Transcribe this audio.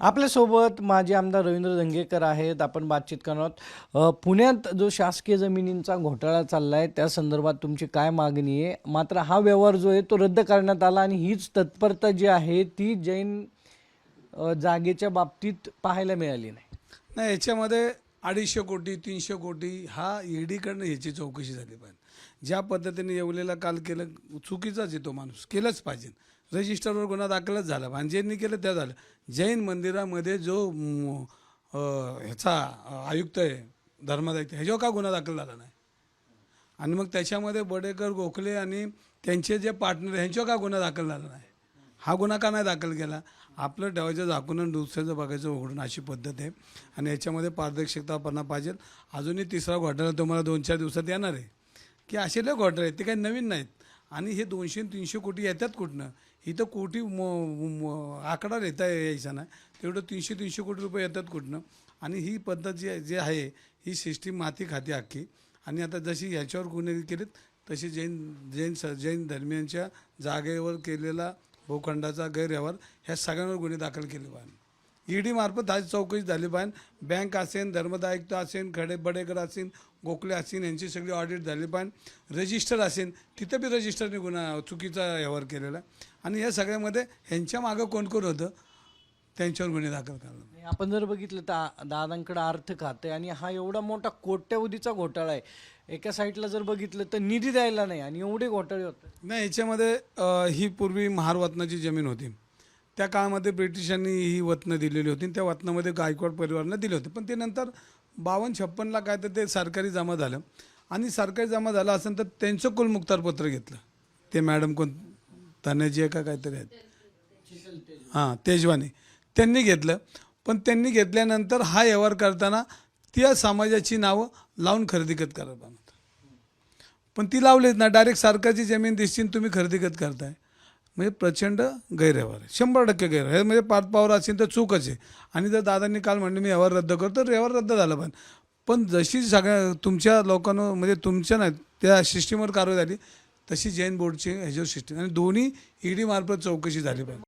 आपल्यासोबत माजी आमदार रवींद्र धंगेकर आहेत. आपण बातचीत करणार आहोत. पुण्यात जो शासकीय जमिनींचा घोटाळा चालला आहे त्या संदर्भात तुमची काय मागणी आहे? मात्र हा व्यवहार जो आहे तो रद्द करण्यात आला आणि हीच तत्परता जी आहे ती जैन जागेच्या बाबतीत पाहायला मिळाली नाही. नाही याच्यामध्ये अडीचशे कोटी तीनशे कोटी हा ईडीकडनं ह्याची चौकशी झाली पाहिजे. ज्या पद्धतीने येवलेला काल केलं चुकीचाच येतो माणूस. केलंच पाहिजे. रजिस्टरवर गुन्हा दाखलच झाला. आणि ज्यांनी केलं त्या झालं. जैन मंदिरामध्ये जो ह्याचा आयुक्त आहे धर्मादायुक्त ह्याच्यावर का गुन्हा दाखल झाला नाही? आणि मग त्याच्यामध्ये बडेकर गोखले आणि त्यांचे जे पार्टनर ह्यांच्यावर का गुन्हा दाखल झाला नाही? हा गुन्हा का नाही दाखल केला? आपलं डवायचं झाकून आणि दुसऱ्याचं बघायचं उघडून अशी पद्धत आहे. आणि याच्यामध्ये पारदर्शकतापणा पाहिजे. अजूनही तिसरा घोटाळा तुम्हाला दोन चार दिवसात येणार आहे. की असे लय ऑर्डर आहेत ते काही नवीन नाहीत. आणि हे दोनशे तीनशे कोटी येतात कुठनं? इथं कोटी म आकडा येता यायचा नाही तेवढं तीनशे तीनशे कोटी रुपये येतात कुठनं? आणि ही पद्धत जी आहे- जी आहे ही सिस्टीम माती खाती अख्खी. आणि आता जशी ह्याच्यावर गुन्हे केलेत तशी जैन जैन स जैन धर्मियांच्या जागेवर केलेला भूखंडाचा गैरव्यवहार ह्या सगळ्यांवर गुन्हे दाखल केले पाहिजे. ईडी मार्फत आज चौकशी झाली पाहिजे. बँक असेल धर्मदायुक्त असेल खडे बडेकर असेल गोखले असेल यांची सगळी ऑडिट झाली पाहिजे. रजिस्टर असेल तिथं बी रजिस्टरने गुन्हा चुकीचा व्यवहार केलेला. आणि या सगळ्यामध्ये ह्यांच्या मागं कोण कोण होतं त्यांच्यावर गुन्हे दाखल करणार. आपण जर बघितलं तर दादांकडे अर्थ खाते आणि हा एवढा मोठा कोट्यवधीचा घोटाळा आहे. एका साईडला जर बघितलं तर निधी द्यायला नाही आणि एवढे घोटाळे होतात. नाही याच्यामध्ये ही पूर्वी महार वतनाची जमीन होती. त्या काळामध्ये ब्रिटिशांनी ही वतनं दिलेली होती त्या वतनामध्ये गायकवाड परिवारानं दिले होते. पण ते नंतर बावन्न छप्पनला काय तर ते सरकारी जमा झालं. आणि सरकारी जमा झालं असेल तर त्यांचं कुलमुक्तारपत्र घेतलं. ते मॅडम कोण? तनेजी आहे का काहीतरी आहेत. हां तेजवानी. त्यांनी घेतलं. पण त्यांनी घेतल्यानंतर हा व्यवहार करताना त्या समाजाची नावं लावून खरेदी खत करायला पण ती लावलीत ना डायरेक्ट सरकारची जमीन दिसतीन तुम्ही खरेदी खत करताय. म्हणजे प्रचंड गैरव्यवहार आहे. शंभर टक्के गैरव्यवहार म्हणजे पाच पावर असेल तर चूकच आहे. आणि जर दादांनी काल म्हणले मी व्यवहार रद्द करतो तर व्यवहार रद्द झाला पण. पण जशी सगळ्या तुमच्या लोकांना म्हणजे तुमच्या नाही त्या सिस्टीमवर कारवाई झाली तशी जैन बोर्डची ह्याच्यावर सिस्टीम. आणि दोन्ही ईडी मार्फत चौकशी झाली पाहिजे.